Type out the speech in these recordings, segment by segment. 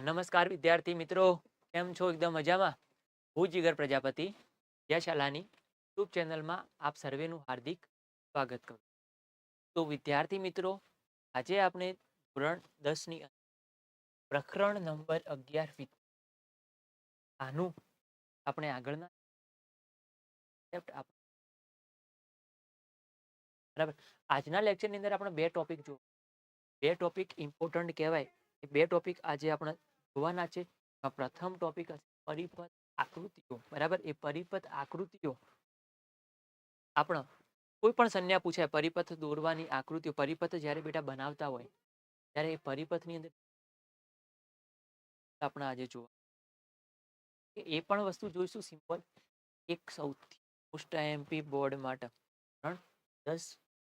નમસ્કાર વિદ્યાર્થી મિત્રો. કેમ છો? એકદમ મજામાં? હું જીગર પ્રજાપતિ જયશાલાની યુટ્યુબ ચેનલમાં આપ સર્વેનું હાર્દિક સ્વાગત કરું તો વિદ્યાર્થી મિત્રો, આજે આપણે ધોરણ દસની પ્રકરણ નંબર અગિયાર આનું આપણે આગળના બરાબર. આજના લેક્ચરની અંદર આપણે બે ટોપિક જો બે ટોપિક ઇમ્પોર્ટન્ટ કહેવાય. બે ટોપિક આજે આપણે જોવાના છે. પ્રથમ ટોપિક હશે પરિપથ આકૃતિઓ. બરાબર? એ પરિપથ આકૃતિઓ આપણે કોઈ પણ સંજ્ઞા પૂછાય પરિપથ દોરવાની આકૃતિઓ, પરિપથ જ્યારે બેટા બનાવતા હોય, ત્યારે એ પરિપથની અંદર આપણે આજે જોવા એ પણ વસ્તુ જોઈશું સિમ્પલ. એક સૌથી મોસ્ટ આઈએમપી બોર્ડ માટે ત્રણ દસ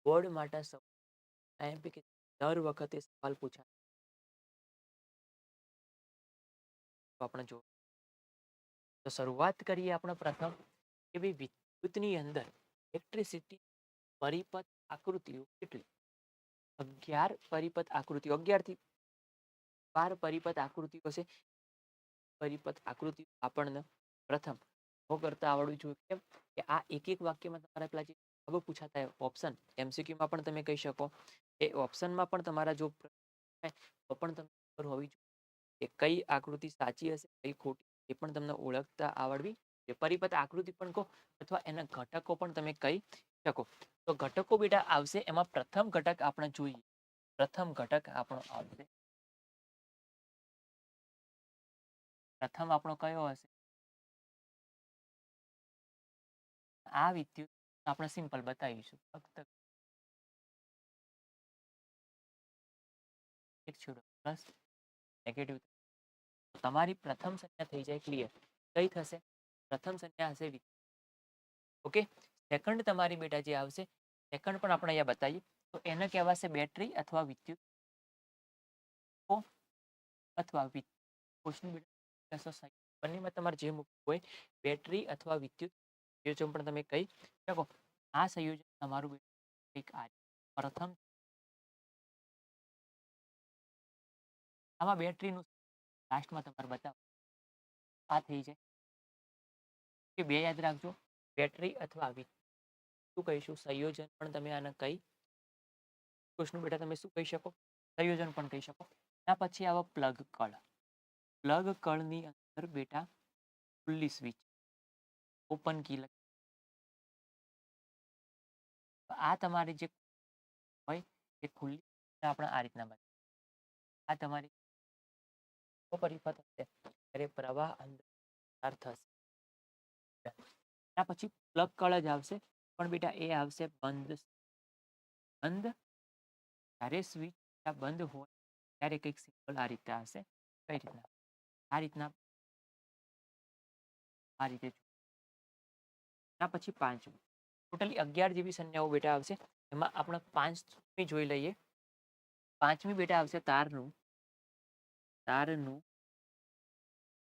બોર્ડ માટે આઈએમપી કે દર વખતે સવાલ પૂછાય. આપણે જો તો શરૂઆત કરીએ આપણે પ્રથમ કે ભાઈ વિદ્યુતની અંદર ઇલેક્ટ્રિસિટી પરિપથ આકૃતિઓ કેટલી? અગિયાર પરિપથ આકૃતિઓ. અગિયારથી બાર પરિપથ આકૃતિઓ છે પરિપથ આકૃતિઓ આપણને પ્રથમ હો કરતા આવડવું જોઈએ કેમ કે આ એક એક વાક્યમાં તમારા પેલા જે જવાબો પૂછાતા ઓપ્શન એમસીક્યુમાં પણ તમે કહી શકો. એ ઓપ્શનમાં પણ તમારા જો તો પણ તમને ખબર હોવી જોઈએ. કે કઈ આકૃતિ સાચી હશે, કઈ ખોટી, એ પણ તમને ઓળખતા આવડવી. જોઈએ પરિપથ આકૃતિ પણ કહો અથવા એના ઘટકો પણ તમે કહી શકો. તો ઘટકો બેટા આવશે, એમાં પ્રથમ ઘટક આપણે જોઈએ. પ્રથમ ઘટક આપણો આવશે. પ્રથમ આપણો કયો હશે? આ વિદ્યુત આપણે સિમ્પલ બતાવીશું. ફક્ત એક છોડો. પ્લસ નેગેટિવ તમારી પ્રથમ સંજ્ઞા થઈ જાય ક્લિયર કઈ થશે? પ્રથમ સંજ્ઞા હશે ઓકે? સેકન્ડ તમારી બેટા જે આવશે સેકન્ડ પણ આપણે અહીંયા બતાવીએ. તો એને કહેવાશે બેટરી અથવા વિદ્યુત અથવા બંનેમાં તમારે જે મૂકવું હોય બેટરી અથવા વિદ્યુત સંયોજન પણ તમે કહી શકો. આ સંયોજન તમારું કંઈક આ પ્રથમ આમાં બેટરીનું લાસ્ટમાં તમારે બતાવો આ થઈ જાય. કે બે યાદ રાખજો, બેટરી અથવા શું કહીશું? સંયોજન પણ તમે આને કહી કૃષ્ણ બેટા તમે શું કહી શકો? સંયોજન પણ કહી શકો. એના પછી આવે પ્લગ કળ. પ્લગ કળની અંદર બેટા ખુલ્લી સ્વિચ ઓપન કી આ તમારી જે હોય એ ખુલ્લી આપણે આ રીતના બને આ તમારી પરિપથ હશે ત્યારે પ્રવાહ અંદર થશે. એના પછી પ્લગ કળ આવશે. પણ બેટા, એ આવશે બંધ. બંધ જ્યારે સ્વિચ બંધ હોય, ત્યારે કંઈક સિમ્બોલ આ રીતે આવશે કઈ રીતના? આ રીતના. આ રીતે એના પછી પાંચમું ટોટલી અગિયાર જેવી સંજ્ઞાઓ બેટા આવશે. એમાં આપણે પાંચમી જોઈ લઈએ. પાંચમી બેટા આવશે તારનું. તારનું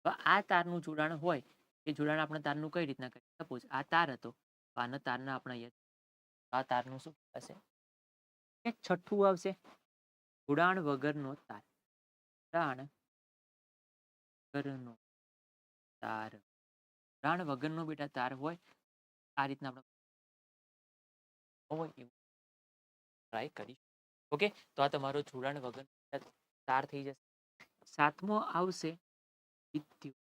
આ તારનું જોડાણ હોય, એ જોડાણ આપણે તારનું કઈ રીતના કરીએ? સપોઝ આ તાર હતો આના તારના આપણે અહીંયા આ તારનું શું એક છઠ્ઠું આવશે. જોડાણ વગરનો તાર. જોડાણ વગરનો તાર. જોડાણ વગરનો બેટા તાર હોય, આ રીતના આપણે એવું ટ્રાય કરી ઓકે તો આ તમારો જોડાણ વગર તાર થઈ જશે. સાતમો આવશે વિદ્યુત.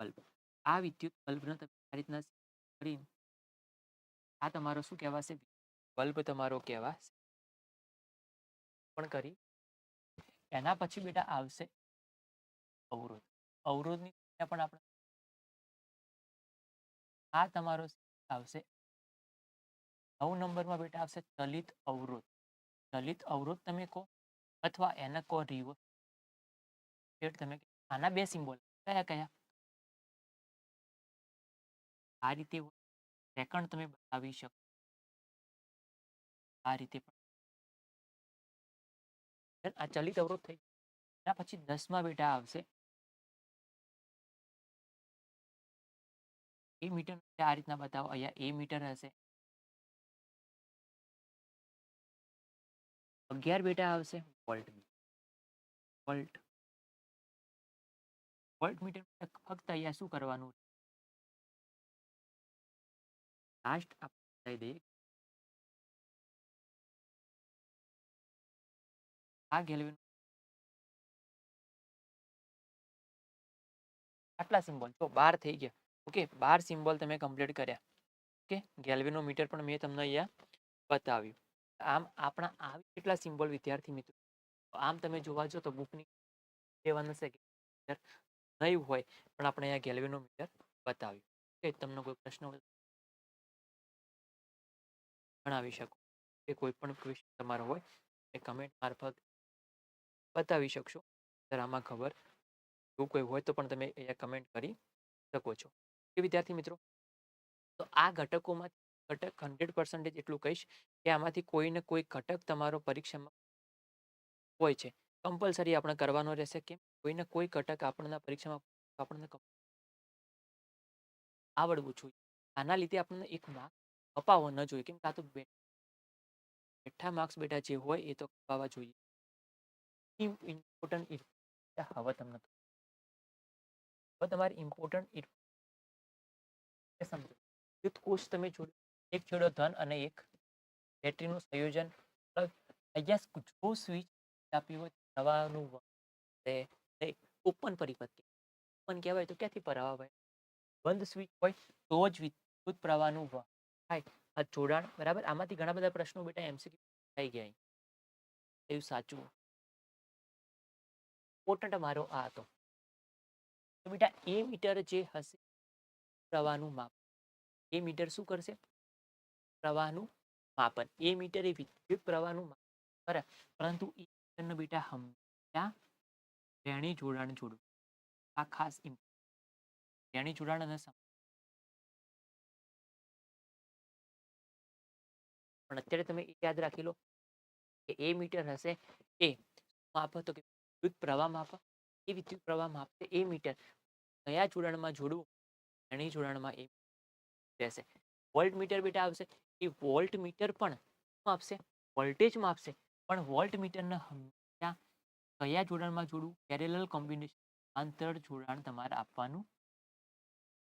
બલ્બ. આ વિદ્યુત બલ્બનો તમે આ રીતના કરીને આ તમારો શું કહેવાશે? બલ્બ તમારો કહેવાશે. પણ કરી એના પછી બેટા આવશે અવરોધ. અવરોધની પણ આપણે આ તમારો આવશે. નવ નંબરમાં બેટા આવશે ચલિત અવરોધ. ચલિત અવરોધ તમે કહો. અથવા એને કો રિવર્સ તમે આના બે સિમ્બોલ કયા કયા? આ રીતે સેકન્ડ તમે બતાવી શકો. આ રીતે પણ. આ ચલિત અવરોધ થઈ એના પછી દસમા બેટા આવશે. એ મીટર આ રીતના બતાવો. અહીંયા એ મીટર હશે. અગિયાર બેટા આવશે. વોલ્ટ વોલ્ટ વોલ્ટ મીટર ફક્ત અહીંયા શું કરવાનું લાસ્ટ આપણે દઈએ આ ગેલ્વિન આટલા સિમ્બોલ જો બાર થઈ ગયા. ઓકે બાર સિમ્બોલ તમે કમ્પ્લીટ કર્યા. ઓકે ગેલ્વિનો મીટર પણ મેં તમને અહીંયા બતાવ્યું. આમ આપણા આવી કેટલા સિમ્બોલ વિદ્યાર્થી મિત્રો. આમ તમે જોવા જો તો બુકની કહેવાનું છે કે નહીં હોય પણ આપણે અહીંયા ગેલવીનો મીટર બતાવ્યું. કે તમને કોઈ પ્રશ્ન હોય ભણાવી શકો. કે કોઈ પણ ક્વેશ્ચન તમારો હોય એ કમેન્ટ મારફત બતાવી શકશો. સર આમાં ખબર. જો કોઈ હોય તો પણ તમે અહીંયા કમેન્ટ કરી શકો છો. કે વિદ્યાર્થી મિત્રો તો આ ઘટકોમાં ઘટક હંડ્રેડ પર્સન્ટેજ એટલું કહીશ કે આમાંથી કોઈને કોઈ ઘટક તમારો પરીક્ષામાં હોય છે. કમ્પલસરી આપણે કરવાનો રહેશે કેમ કોઈને કોઈ ઘટક આપણને પરીક્ષામાં આપણને આવડવું જોઈએ. આના લીધે આપણને એક માર્ક અપાવો ન જોઈએ. કેમ કાં તો બેઠા માર્ક્સ બેટા જે હોય એ તો અપાવવા જોઈએ. ઇમ્પોર્ટન્ટ હવે તમને હવે તમારે ઇમ્પોર્ટન્ટ સમજો યુદ્ધ કોષ તમે જોડો, એક છેડો ધન અને એક બેટરીનું સંયોજન અહીંયા જો સ્વિચ આપી હોય પ્રવાહનું ઓપન પરિપથ ઓપન કહેવાય તો ક્યાંથી પ્રવાહ હોય બંધ સ્વિચ હોય તો જ વિદ્યુત પ્રવાહનું થાય. આ જોડાણ, બરાબર? આમાંથી ઘણા બધા પ્રશ્નો બેટા એમસીક્યુ થઈ ગયા એવું સાચું. ઇમ્પોર્ટન્ટ મારો આ હતો. તો બેટા, એ મીટર જે હશે, પ્રવાહનું માપ. એ મીટર શું કરશે? પ્રવાહનું માપન. એ મીટર એ વિદ્યુત પ્રવાહનું માપન બરાબર પરંતુ એ મીટરનો બેટા હંમેશા શ્રેણી જોડાણ જોડવું. આ ખાસ શ્રેણી જોડાણ અને પણ અત્યારે તમે એ યાદ રાખી લો કે એ મીટર હશે એ માપ તો કે વિદ્યુત પ્રવાહ માપ, એ વિદ્યુત પ્રવાહ માપશે એ મીટર. કયા જોડાણમાં જોડવું? શ્રેણી જોડાણમાં એ રહેશે. વોલ્ટ મીટર બેટા આવશે. એ વોલ્ટ મીટર પણ આપશે? વોલ્ટેજ માપશે પણ વોલ્ટ મીટરને હંમેશા કયા જોડાણમાં જોડવું? પેરેલલ કોમ્બિનેશન આંતર જોડાણ તમારે આપવાનું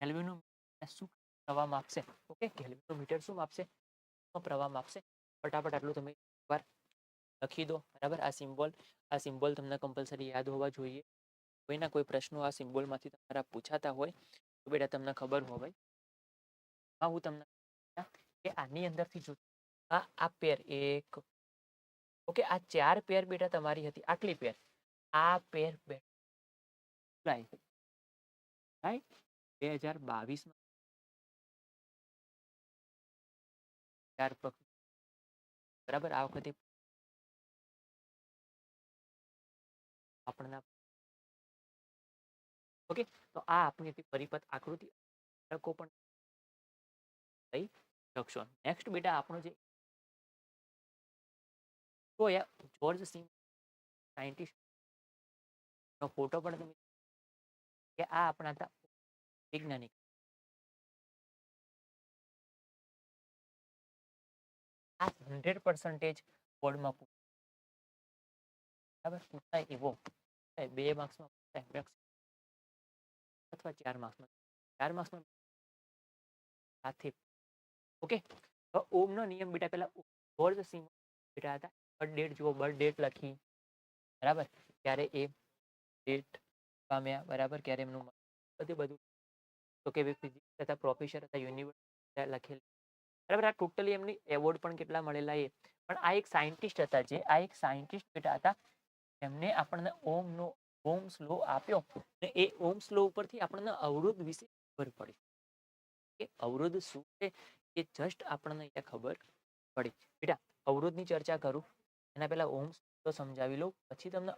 કેલ્વિનનો શું પ્રવાહ માપશે? ઓકે કેલ્વિનનો મીટર શું માપશે? પ્રવાહ માપશે. ફટાફટ આટલું તમે એકવાર લખી દો. બરાબર? આ સિમ્બોલ આ સિમ્બોલ તમને કમ્પલસરી યાદ હોવા જોઈએ. કોઈના કોઈ પ્રશ્નો આ સિમ્બોલમાંથી તમારા પૂછાતા હોય તો બેટા તમને ખબર હોય હા, હું તમને કે આની અંદરથી જો આ આ પેર એક ઓકે આ ચાર પેર બેટા તમારી હતી આટલી પેર આ પેર બે રાઈટ બે હજાર બાવીસમાં ચાર પગ બરાબર આ વખતે આપણના ઓકે તો આ આપણી હતી પરિપથ આકૃતિ ઘટકો પણ થઈ શકશો. નેક્સ્ટ બેટા આપણો જે જોર્જ સિંહ સાયન્ટિસ્ટ ફોટો પણ તમે કે આ આપણા હતા વૈજ્ઞાનિક. આ હંડ્રેડ પર્સન્ટેજ બોર્ડમાં બરાબર? પૂછાય એવો. બે માર્ક્સમાં, પૂછાય અથવા ચાર માર્ક્સમાં. ચાર માર્ક્સમાં સાથે ઓકે? ઓમનો નિયમ બેટા પેલા જોર્જ સિંહ બેટા હતા. બર્થ ડેટ જુઓ બર્થ ડેટ લખી. બરાબર? ત્યારે એ ડેટ પામ્યા, બરાબર? ક્યારે એમનું બધું બધું. તો કે ફિઝિક્સ હતા પ્રોફેસર હતા યુનિવર્સિટી લખેલી. બરાબર? આ ટોટલી એમની એવોર્ડ પણ કેટલા મળેલા એ. પણ આ એક સાયન્ટિસ્ટ હતા જે, આ એક સાયન્ટિસ્ટ બેટા હતા એમને આપણને ઓમનો, ઓમ્સ લો આપ્યો ને એ ઓમ્સ લો ઉપરથી આપણને અવરોધ વિશે ખબર પડી. કે અવરોધ શું છે? એ જસ્ટ આપણને અહીંયા ખબર પડી. બેટા, અવરોધની ચર્ચા કરું. એના પહેલાં ઓમ તો સમજાવી લઉં, પછી તમને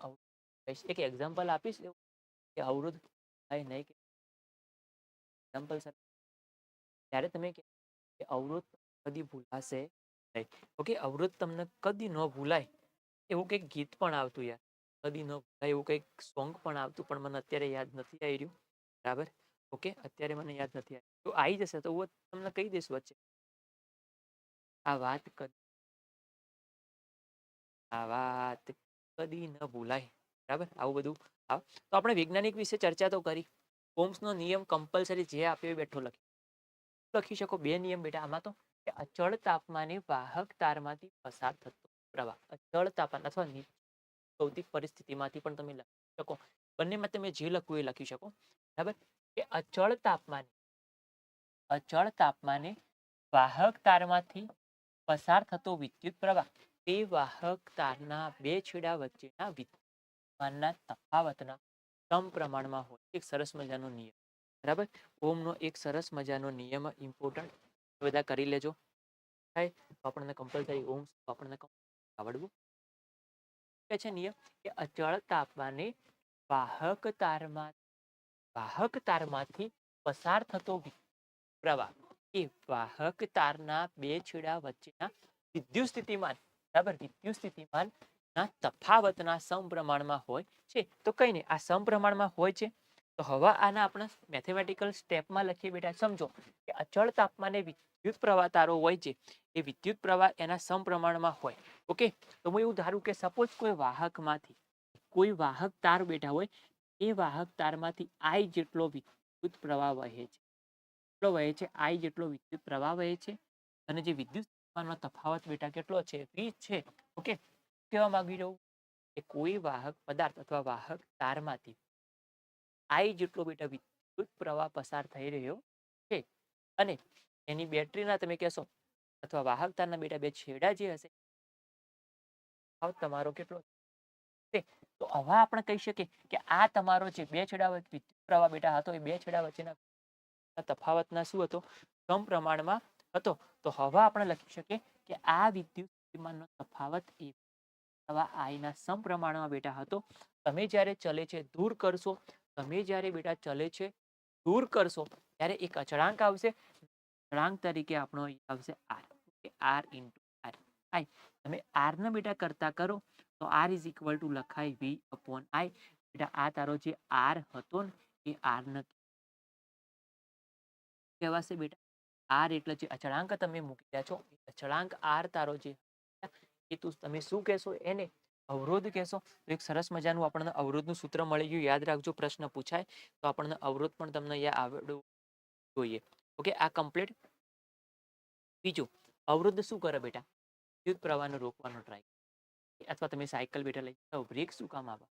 કહીશ. એક એક્ઝામ્પલ આપીશ કે અવરોધ થાય નહીં કે એક્ઝામ્પલ સર ત્યારે તમે કે અવરોધ કદી ભૂલાશે નહીં. ઓકે, અવરોધ તમને કદી ન ભૂલાય. એવું કંઈક ગીત પણ આવતું યાર. કદી ન ભૂલાય. એવું કંઈક સોંગ પણ આવતું, પણ મને અત્યારે યાદ નથી આવી રહ્યું. બરાબર? ઓકે? અત્યારે મને યાદ નથી તો આવી જશે તો હું તમને કહી દઈશ વચ્ચે. આ વાત કદી આ વાત કદી ન ભૂલાય. બરાબર? આવું બધું. હા. તો આપણે વૈજ્ઞાનિક વિશે ચર્ચા તો કરી. ઓમ્સનો નિયમ કમ્પલસરી જે આપ્યો બેઠો લખી. લખી શકો? બે નિયમ બેટા. આમાં તો અચળ તાપમાને વાહક તારમાંથી પસાર થતો પ્રવાહ. અચળ તાપમાન અથવા ભૌતિક પરિસ્થિતિમાંથી પણ તમે લખી શકો. બંનેમાં તમે જે લખવું એ લખી શકો. બરાબર? કે અચળ તાપમાને? અચળ તાપમાને વાહક તારમાંથી પસાર થતો વિદ્યુત પ્રવાહ. તે વાહક તારના બે છેડા વચ્ચેના વિદ્યુતમાનના તફાવતના સમપ્રમાણમાં હોય. એક સરસ મજાનો નિયમ. બરાબર? ઓમનો એક સરસ મજાનો નિયમ ઇમ્પોર્ટન્ટ બધા કરી લેજો. થાય? તો આપણને કમ્પલસરી ઓમ આપણને આવડવું. કે છે નિયમ? કે અચળ તાપમાને વાહક તારમાં વાહક તારમાંથી પસાર થતો પ્રવાહ. એ વાહક તારના બે છેડા વચ્ચેના વિદ્યુત સ્થિતિમાન, બરાબર? વિદ્યુત સ્થિતિમાન ના તફાવતના સમપ્રમાણમાં હોય છે. તો કઈ નહીં આ સમપ્રમાણમાં હોય છે. તો હવે આના આપણે મેથેમેટિકલ સ્ટેપમાં લખીએ બેટા. સમજો કે અચળ તાપમાને વિદ્યુત પ્રવાહ તારો હોય છે. એ વિદ્યુત પ્રવાહ એના સમપ્રમાણમાં હોય. ઓકે? તો હું એવું ધારું કે સપોઝ કોઈ વાહકમાંથી કોઈ વાહક તાર બેઠા હોય એ વાહક તારમાંથી આઈ જેટલો વિદ્યુત પ્રવાહ વહે છે. કેટલો વહે છે આઈ જેટલો વિદ્યુત પ્રવાહ વહે છે. અને જે વિદ્યુત તાપમાનનો તફાવત બેટા કેટલો છે? વી છે. ઓકે? કહેવા માંગી રહ્યું કે કોઈ વાહક પદાર્થ અથવા વાહક તારમાંથી આઈ જેટલો બેટા વિદ્યુત પ્રવાહ પસાર થઈ રહ્યો છે. અને એની બેટરીના તમે કહેશો અથવા વાહક તારના બેટા બે છેડા જે હશે તમારો કેટલો છે? તો હવે આપણે કહી શકીએ કે આ તમારો જે બે છેડા પ્રવાહ બેટા હતો, એ બે છેડા વચ્ચેના તફાવતના શું હતો? સમ પ્રમાણમાં હતો. તો હવે આપણે લખી શકીએ કે આ વિદ્યુત સ્થિતિમાનનો તફાવત એ પ્રવાહ આઈના સમપ્રમાણમાં બેટા હતો. તમે જ્યારે ચલે છે, દૂર કરશો, તમે જ્યારે બેટા ચલે છે, દૂર કરશો, ત્યારે એક અચળાંક આવશે. અચળાંક તરીકે આપણો આવશે R. R into R. I. તમે આર ને બેટા કરતા કરો. તો આર ઇઝ ઇક્વલ ટુ લખાય વી અપોન આઈ. બેટા આ તારો જે આર હતો ને, એ આર ન કહેવાશે બેટા. આર એટલે જે અચળાંક તમે મૂકી રહ્યા છો અચળાંક આર તારો જે એ તું તમે શું કહેશો? એને અવરોધ કહેશો? તો એક સરસ મજાનું આપણને અવરોધનું સૂત્ર મળી ગયું. યાદ રાખજો, પ્રશ્ન પૂછાય. તો આપણને અવરોધ પણ તમને યાદ આવડવું જોઈએ. ઓકે, આ કમ્પ્લીટ. બીજું, અવરોધ શું કરે બેટા? વિદ્યુત પ્રવાહને રોકવાનો ટ્રાય અથવા તમે સાયકલ બેઠા લઈ જાઓ, બ્રેક શું કામ આવે?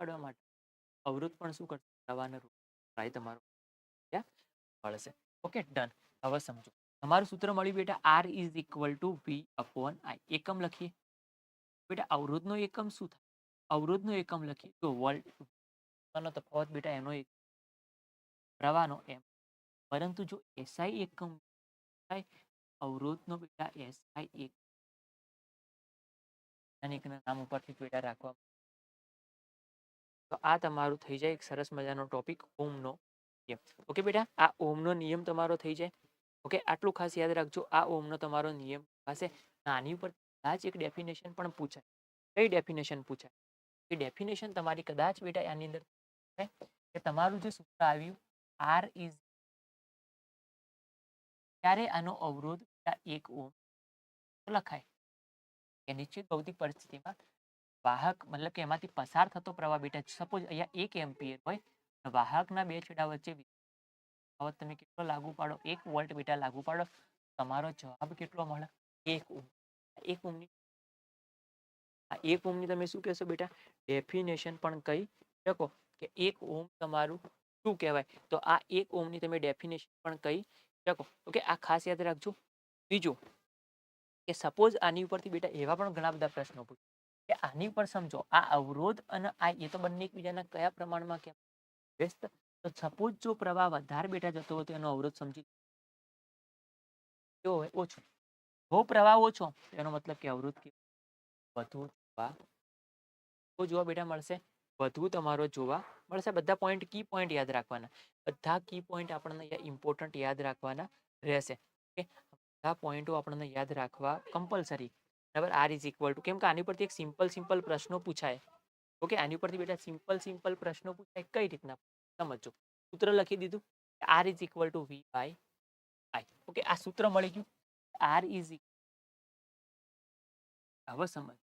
પાડવા માટે. અવરોધ પણ શું કરશે? પ્રવાહને ટ્રાય તમારો. મળશે. Okay, done. હવે સમજો. તમારું સૂત્ર મળ્યું બેટા R is equal to V upon I એકમ લખીએ. બેટા, અવરોધનો એકમ શું થાય? અવરોધનો એકમ લખીએ. તો વોલ્ટ નો તફાવત બેટા એનો એક પ્રવાહનો એમ. પરંતુ જો એસઆઈ એકમ થાય, અવરોધનો બેટા એસઆઈ એક વૈજ્ઞાનિકના નામ ઉપરથી બેટા રાખવા તો આ તમારું થઈ જાય એક સરસ મજાનો ટોપિક ઓમનો ઓકે બેટા? આ ઓમનો નિયમ તમારો થઈ જાય. ઓકે આટલું ખાસ યાદ રાખજો, આ ઓમનો તમારો નિયમ હશે આની ઉપર કદાચ એક ડેફિનેશન પણ પૂછાય. કઈ ડેફિનેશન પૂછાય? એ ડેફિનેશન તમારી કદાચ બેટા આની અંદર કે તમારું જે સૂત્ર આવ્યું આર ઇઝ ત્યારે આનો અવરોધ એક ઓમ? લખાય. કે નિશ્ચિત ભૌતિક પરિસ્થિતિમાં વાહક મતલબ કે એમાંથી પસાર થતો પ્રવાહ બેટા સપોઝ અહીંયા એક એમ્પિયર હોય વાહકના બે છેડા વચ્ચે હવે તમે કેટલો લાગુ પાડો? એક વોલ્ટ બેટા લાગુ પાડો. તમારો જવાબ કેટલો મળે? એક એક ઓમની આ એક ઓમની તમે શું કહેશો બેટા? ડેફિનેશન પણ કહી શકો કે એક ઓમ તમારું શું કહેવાય? તો આ એક ઓમની તમે ડેફિનેશન પણ કહી શકો. ઓકે આ ખાસ યાદ રાખજો. બીજું કે સપોઝ આની ઉપરથી બેટા એવા પણ ઘણા બધા પ્રશ્નો પૂછે. કે આની ઉપર સમજો, આ અવરોધ અને આ એ તો બંને એકબીજાના કયા પ્રમાણમાં કેમ? વ્યસ્ત? તો સપોઝ જો પ્રવાહ વધારે બેટા જતો હોય તો એનો અવરોધ સમજી કેવો હોય, ઓછો. જો પ્રવાહ ઓછો એનો મતલબ કે અવરોધ વધુ તો જોવા બેટા મળશે. વધુ તમારો જોવા મળશે. બધા પોઈન્ટ કી પોઈન્ટ યાદ રાખવાના. બધા કી પોઈન્ટ આપણને ઇમ્પોર્ટન્ટ યાદ રાખવાના રહેશે. બધા પોઈન્ટો આપણને યાદ રાખવા કમ્પલસરી બરાબર? આર ઇઝ ઇક્વલ ટુ કેમ કે આની પરથી એક સિમ્પલ સિમ્પલ પ્રશ્નો પૂછાય. ઓકે? આની પરથી બેટા સિમ્પલ સિમ્પલ પ્રશ્નો પૂછાય કઈ રીતના? સમજો સૂત્ર લખી દીધું. R is equal to V by I okay? આ સૂત્ર મળી ગયું. આર ઇઝ હવે સમજ.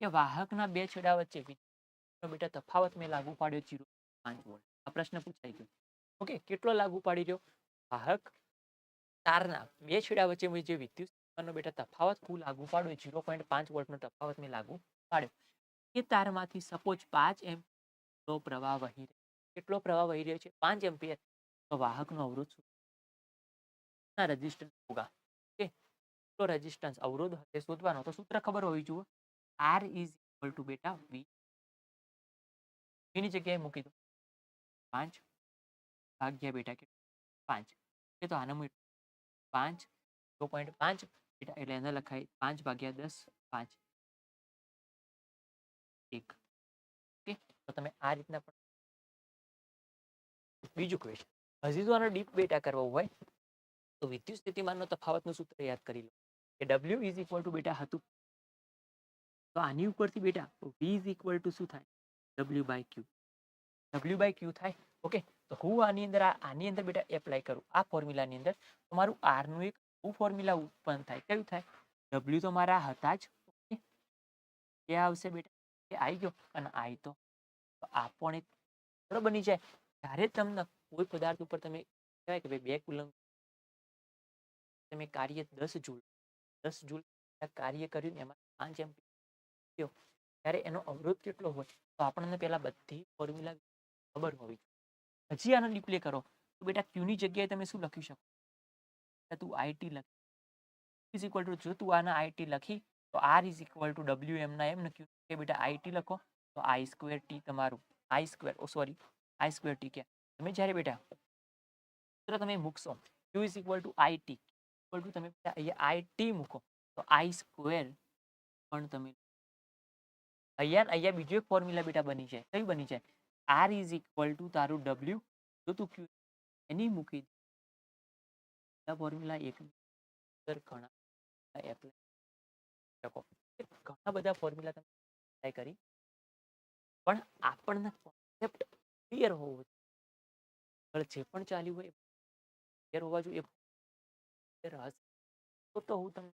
કે વાહકના બે છેડા વચ્ચે બેટા તફાવત મેં લાગુ પાડ્યો જીરો, પાંચ વોલ્ટ. આ પ્રશ્ન પૂછાઈ ગયો. ઓકે? કેટલો લાગુ પાડી રહ્યો? વાહક તારના બે છેડા વચ્ચે જે વિદ્યુત સ્થિતિમાનનો બેટા તફાવત હું લાગુ પાડ્યો જીરો પોઈન્ટ પાંચ વોલ્ટનો તફાવત મેં લાગુ પાડ્યો, એ તારમાંથી સપોઝ પાંચ એમ્પિયર પ્રવાહ વહી રહ્યો. કેટલો પ્રવાહ વહી રહ્યો છે? પાંચ એમ્પિયર. તો વાહકનો અવરોધ ના રેઝિસ્ટન્સ હોગા. ઓકે? કેટલો રેઝિસ્ટન્સ અવરોધ હશે શોધવાનો. તો સૂત્ર ખબર હોવી જોઈએ. આર ઇઝ ઇક્વલ ટુ બેટા વી એની જગ્યાએ મૂકી દો પાંચ ભાગ્યા બેટા કે પાંચ. એ તો આના મૂળ પાંચ ટુ પોઈન્ટ પાંચ એટલે એને લખાય પાંચ ભાગ્યા દસ, પાંચ. એક. ઓકે, તો તમે આ રીતના પણ બીજું ક્વેશ્ચન હજી જો આનો ડીપ બેટા કરવો હોય, તો વિદ્યુત સ્થિતિમાનનો તફાવતનું સૂત્ર યાદ કરી લો. કે ડબલ્યુ ઇઝ ઇક્વલ ટુ બેટા હતું. તો આની ઉપરથી બેટા વી ઇઝ ઇક્વલ ટુ શું થાય? W by Q W by Q થાય. ઓકે તો હું આની અંદર આની અંદર બેટા એપ્લાય કરું. આ ફોર્મ્યુલાની અંદર તો મારું આરનું એક હું ફોર્મ્યુલા ઉત્પન્ન થાય. કયું થાય? ડબલ્યુ તો મારા હતા જ. એ આવશે બેટા. એ આવી ગયો અને આઈ તો આ પણ એક સૂત્ર બની જાય. જ્યારે તમને કોઈ પદાર્થ ઉપર તમે કહેવાય કે ભાઈ બે કુલમ તમે કાર્ય દસ જૂલ દસ જૂલ કાર્ય કર્યું ને એમાં પાંચ એમ ત્યારે એનો અવરોધ કેટલો હોય? તો આપણને પહેલા બધી ફોર્મ્યુલા ખબર હોવી જોઈએ હજી આને ડિપ્લે કરો. તો બેટા ક્યુની જગ્યાએ તમે શું લખી શકો? તું આઈટી લખી. ઇઝ ઇક્વલ ટુ જો તું આના આઈટી લખી, તો R is equal to W એમના એમ ક્યુ કે બેટા આઈટી લખો, તો આઈ સ્ક્વેર ટી તમારું. I square oh sorry I square T કે તમે જ્યારે બેટા સૂત્ર તમે મૂકશો. Q is equal to IT equal to તમે બેટા અહીંયા આઈટી મૂકો, તો આઈ સ્ક્વેર પણ તમે, અહીંયા અહીંયા બીજો એક ફોર્મ્યુલા બેટા બની જાય. કઈ બની જાય? આર ઇઝ ઇક્વલ ટુ તારું ડબલ્યુ જો તું ક્યુ એની મૂકી દે. ફોર્મ્યુલા એક ઘણા એપ્લાય શકો. ઘણા બધા ફોર્મ્યુલા તમે એપ્લાય કરી. પણ આપણને કોન્સેપ્ટ ક્લિયર હોવો જોઈએ. જે પણ ચાલ્યું હોય ક્લિયર હોવા જોઈએ. હશે તો તો હું તમને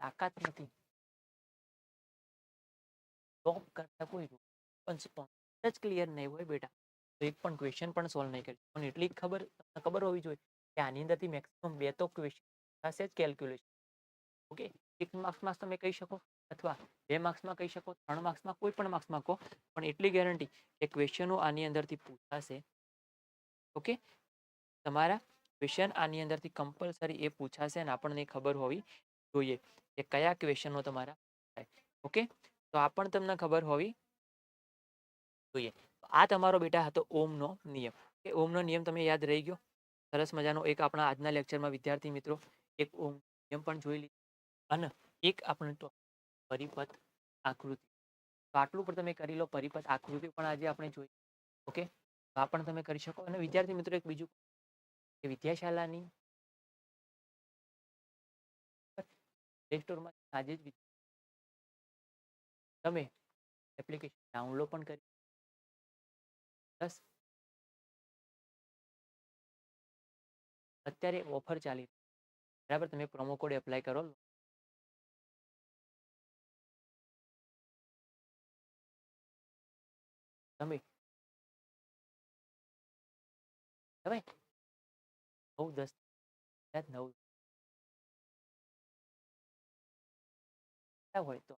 તાકાત નથી. જોબ કરતા કોઈ પણ જ ક્લિયર નહીં હોય બેટા. તો એક પણ ક્વેશ્ચન પણ સોલ્વ નહીં કરી. પણ એટલી ખબર, તમને ખબર હોવી જોઈએ કે આની અંદરથી મેક્સિમમ બે તો ક્વેશ્ચન થશે જ કેલ્ક્યુલેશન ઓકે? એક માર્ક્સમાં તમે કહી શકો અથવા બે માર્ક્સમાં કહી શકો, ત્રણ માર્ક્સમાં કોઈ પણ માર્ક્સમાં કહો પણ એટલી ગેરંટી કે ક્વેશ્ચનો આની અંદરથી પૂછાશે. ઓકે? તમારા ક્વેશ્ચન આની અંદરથી કમ્પલસરી એ પૂછાશે અને આપણને ખબર હોવી જોઈએ કે કયા ક્વેશ્ચનો તમારા થાય. ઓકે? તો આ પણ તમને ખબર હોવી જોઈએ આ તમારો બેટા હતો ઓમનો નિયમ. કે ઓમનો નિયમ તમે યાદ રહી ગયો? સરસ મજાનો એક આપણા આજના લેક્ચરમાં વિદ્યાર્થી મિત્રો એક ઓમ નિયમ પણ જોઈ લીધો. અને એક આપણે પરિપથ આકૃતિ. આટલું પણ તમે કરી લો પરિપથ આકૃતિ પણ આજે આપણે જોઈ ઓકે? આ પણ તમે કરી શકો. અને વિદ્યાર્થી મિત્રો એક બીજું કે વિદ્યાશાલાની પ્લે સ્ટોરમાં આજે જ તમે એપ્લિકેશન ડાઉનલોડ પણ કરી પ્લસ અત્યારે ઓફર ચાલી બરાબર? તમે પ્રોમો કોડ એપ્લાય કરો. તમે હવે નવ દસ નવ હોય તો.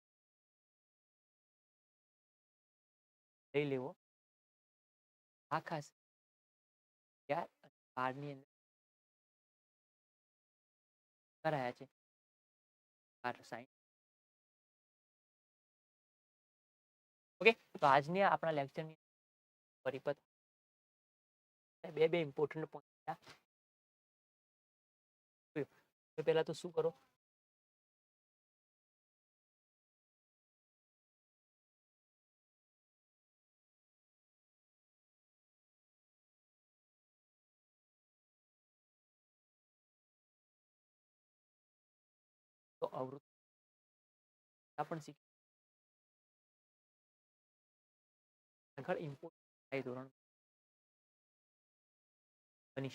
લઈ લેવો. આ ખાસ અગિયાર અને બારની અંદર કરાયા છે બાર સાઈન ઓકે તો આજની આ આપણા લેક્ચરની પરિપથ બે બે ઇમ્પોર્ટન્ટ પોઈન્ટ પહેલા તો શું કરો? તો અવરોધ આ પણ શીખ આગળ ઇમ્પોર્ટ થાય ધોરણ બની